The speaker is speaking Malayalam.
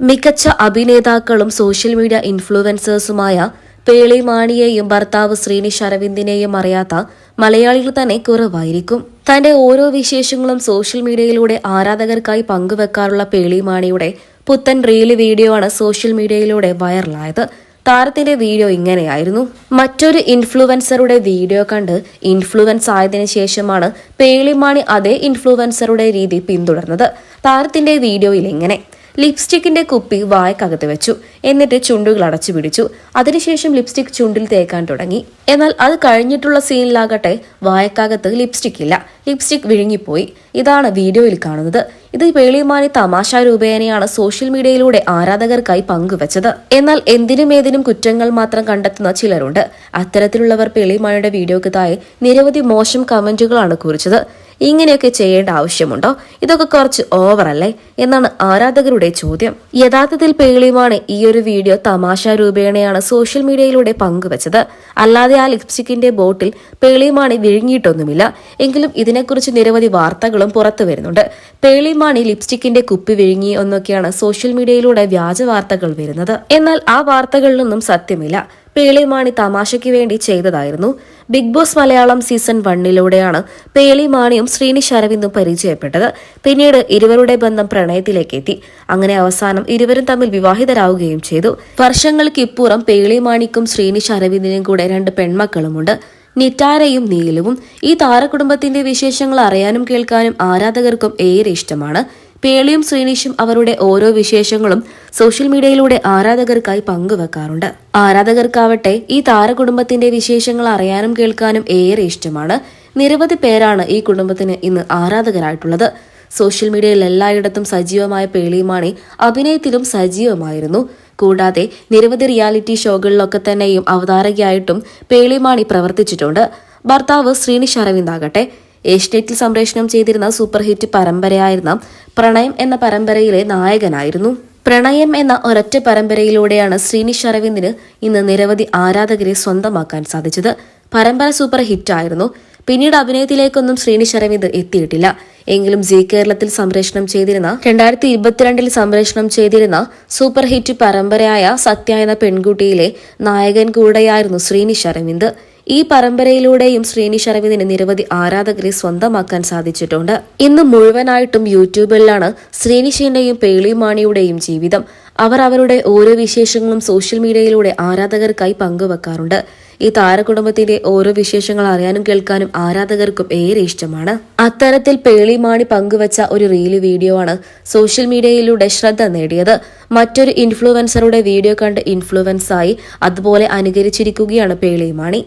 മികച്ച അഭിനേതാക്കളും സോഷ്യൽ മീഡിയ ഇൻഫ്ലുവൻസേഴ്സുമായ പേളി മാണിയെയും ഭർത്താവ് ശ്രീനിഷ് അരവിന്ദിനെയും അറിയാത്ത മലയാളികൾ തന്നെ കുറവായിരിക്കും. തന്റെ ഓരോ വിശേഷങ്ങളും സോഷ്യൽ മീഡിയയിലൂടെ ആരാധകർക്കായി പങ്കുവെക്കാറുള്ള പേളി മാണിയുടെ പുത്തൻ റീൽ വീഡിയോ ആണ് സോഷ്യൽ മീഡിയയിലൂടെ വൈറലായത്. താരത്തിന്റെ വീഡിയോ ഇങ്ങനെയായിരുന്നു. മറ്റൊരു ഇൻഫ്ലുവൻസറുടെ വീഡിയോ കണ്ട് ഇൻഫ്ലുവൻസ് ആയതിനു ശേഷമാണ് പേളിമാണി അതേ ഇൻഫ്ലുവൻസറുടെ രീതി പിന്തുടർന്നത്. താരത്തിന്റെ വീഡിയോയിൽ ഇങ്ങനെ. ലിപ്സ്റ്റിക്കിന്റെ കുപ്പി വായക്കകത്ത് വെച്ചു. എന്നിട്ട് ചുണ്ടുകൾ അടച്ചു പിടിച്ചു. അതിനുശേഷം ലിപ്സ്റ്റിക് ചുണ്ടിൽ തേക്കാൻ തുടങ്ങി. എന്നാൽ അത് കഴിഞ്ഞിട്ടുള്ള സീനിലാകട്ടെ വായക്കകത്ത് ലിപ്സ്റ്റിക് ഇല്ല. ലിപ്സ്റ്റിക് വിഴുങ്ങിപ്പോയി. ഇതാണ് വീഡിയോയിൽ കാണുന്നത്. ഇത് പേളിമാനി തമാശ രൂപേണയാണ് സോഷ്യൽ മീഡിയയിലൂടെ ആരാധകർക്കായി പങ്കുവച്ചത്. എന്നാൽ എന്തിനും ഏതിനും കുറ്റങ്ങൾ മാത്രം കണ്ടെത്തുന്ന ചിലരുണ്ട്. അത്തരത്തിലുള്ളവർ പേളിമാനിയുടെ വീഡിയോക്ക് താഴെ നിരവധി മോശം കമന്റുകളാണ് കുറിച്ചത്. ഇങ്ങനെയൊക്കെ ചെയ്യേണ്ട ആവശ്യമുണ്ടോ? ഇതൊക്കെ കുറച്ച് ഓവർ അല്ലേ? എന്നാണ് ആരാധകരുടെ ചോദ്യം. യഥാർത്ഥത്തിൽ പേളിയുമാണ് ഈ ഒരു വീഡിയോ തമാശ രൂപേണയാണ് സോഷ്യൽ മീഡിയയിലൂടെ പങ്കുവച്ചത്. അല്ലാതെ ആ ലിപ്സ്റ്റിക്കിന്റെ ബോട്ടിൽ പേളിയുമാണി വിഴുങ്ങിയിട്ടൊന്നുമില്ല. എങ്കിലും ഇതിനെക്കുറിച്ച് നിരവധി വാർത്തകളും പുറത്തു വരുന്നുണ്ട്. പേളിയുമാണി ലിപ്സ്റ്റിക്കിന്റെ കുപ്പി വിഴുങ്ങി എന്നൊക്കെയാണ് സോഷ്യൽ മീഡിയയിലൂടെ വ്യാജ വാർത്തകൾ വരുന്നത്. എന്നാൽ ആ വാർത്തകളിലൊന്നും സത്യമില്ല. പേളിമാണി തമാശയ്ക്ക് വേണ്ടി ചെയ്തതായിരുന്നു. ബിഗ് ബോസ് മലയാളം സീസൺ വണ്ണിലൂടെയാണ് പേളിമാണിയും ശ്രീനിഷ് അരവിന്ദും പരിചയപ്പെട്ടത്. പിന്നീട് ഇരുവരുടെ ബന്ധം പ്രണയത്തിലേക്ക് എത്തി അങ്ങനെ അവസാനം ഇരുവരും തമ്മിൽ വിവാഹിതരാവുകയും ചെയ്തു. വർഷങ്ങൾക്കിപ്പുറം പേളിമാണിക്കും ശ്രീനിഷ് അരവിന്ദിനും കൂടെ രണ്ട് പെൺമക്കളുമുണ്ട്. നിറ്റാരയും നീലുവും. ഈ താരകുടുംബത്തിന്റെ വിശേഷങ്ങൾ അറിയാനും കേൾക്കാനും ആരാധകർക്കും ഏറെ ഇഷ്ടമാണ്. പേളിയും ശ്രീനിഷും അവരുടെ ഓരോ വിശേഷങ്ങളും സോഷ്യൽ മീഡിയയിലൂടെ ആരാധകർക്കായി പങ്കുവെക്കാറുണ്ട്. ആരാധകർക്കാവട്ടെ ഈ താരകുടുംബത്തിന്റെ വിശേഷങ്ങൾ അറിയാനും കേൾക്കാനും ഏറെ ഇഷ്ടമാണ്. നിരവധി പേരാണ് ഈ കുടുംബത്തിന് ഇന്ന് ആരാധകരായിട്ടുള്ളത്. സോഷ്യൽ മീഡിയയിൽ എല്ലായിടത്തും സജീവമായ പേളിയുമാണി അഭിനയത്തിലും സജീവമായിരുന്നു. കൂടാതെ നിരവധി റിയാലിറ്റി ഷോകളിലൊക്കെ തന്നെയും അവതാരകയായിട്ടും പേളിമാണി പ്രവർത്തിച്ചിട്ടുണ്ട്. ഭർത്താവ് ശ്രീനിഷ് അരവിന്ദ് ആകട്ടെ ഏഷ്യനെറ്റിൽ സംപ്രേഷണം ചെയ്തിരുന്ന സൂപ്പർ ഹിറ്റ് പരമ്പരയായിരുന്ന പ്രണയം എന്ന പരമ്പരയിലെ നായകനായിരുന്നു. പ്രണയം എന്ന ഒരൊറ്റ പരമ്പരയിലൂടെയാണ് ശ്രീനിഷ് അരവിന്ദിന് ഇന്ന് നിരവധി ആരാധകരെ സ്വന്തമാക്കാൻ സാധിച്ചത്. പരമ്പര സൂപ്പർ ഹിറ്റ് ആയിരുന്നു പിന്നീട് അഭിനയത്തിലേക്കൊന്നും ശ്രീനിഷ് അരവിന്ദ് എത്തിയിട്ടില്ല. എങ്കിലും ജി കേരളത്തിൽ സംപ്രേഷണം ചെയ്തിരുന്ന രണ്ടായിരത്തി ഇരുപത്തിരണ്ടിൽ സംപ്രേഷണം ചെയ്തിരുന്ന സൂപ്പർ ഹിറ്റ് പരമ്പരയായ സത്യ എന്ന പെൺകുട്ടിയിലെ നായകൻ കൂടെയായിരുന്നു ശ്രീനിഷ് അരവിന്ദ്. ഈ പരമ്പരയിലൂടെയും ശ്രീനിഷ് അരവിന്ദിന് നിരവധി ആരാധകരെ സ്വന്തമാക്കാൻ സാധിച്ചിട്ടുണ്ട്. ഇന്ന് മുഴുവനായിട്ടും യൂട്യൂബിലാണ് ശ്രീനിഷിന്റെയും പേളിമാണിയുടെയും ജീവിതം. അവർ അവരുടെ ഓരോ വിശേഷങ്ങളും സോഷ്യൽ മീഡിയയിലൂടെ ആരാധകർക്കായി പങ്കുവെക്കാറുണ്ട്. ഈ താരകുടുംബത്തിന്റെ ഓരോ വിശേഷങ്ങൾ അറിയാനും കേൾക്കാനും ആരാധകർക്കും ഏറെ ഇഷ്ടമാണ്. അത്തരത്തിൽ പേളിമാണി പങ്കുവച്ച ഒരു റീൽ വീഡിയോ ആണ് സോഷ്യൽ മീഡിയയിലൂടെ ശ്രദ്ധ നേടിയത്. മറ്റൊരു ഇൻഫ്ലുവൻസറുടെ വീഡിയോ കണ്ട് ഇൻഫ്ലുവൻസായി അതുപോലെ അനുകരിച്ചിരിക്കുകയാണ് പേളിമാണി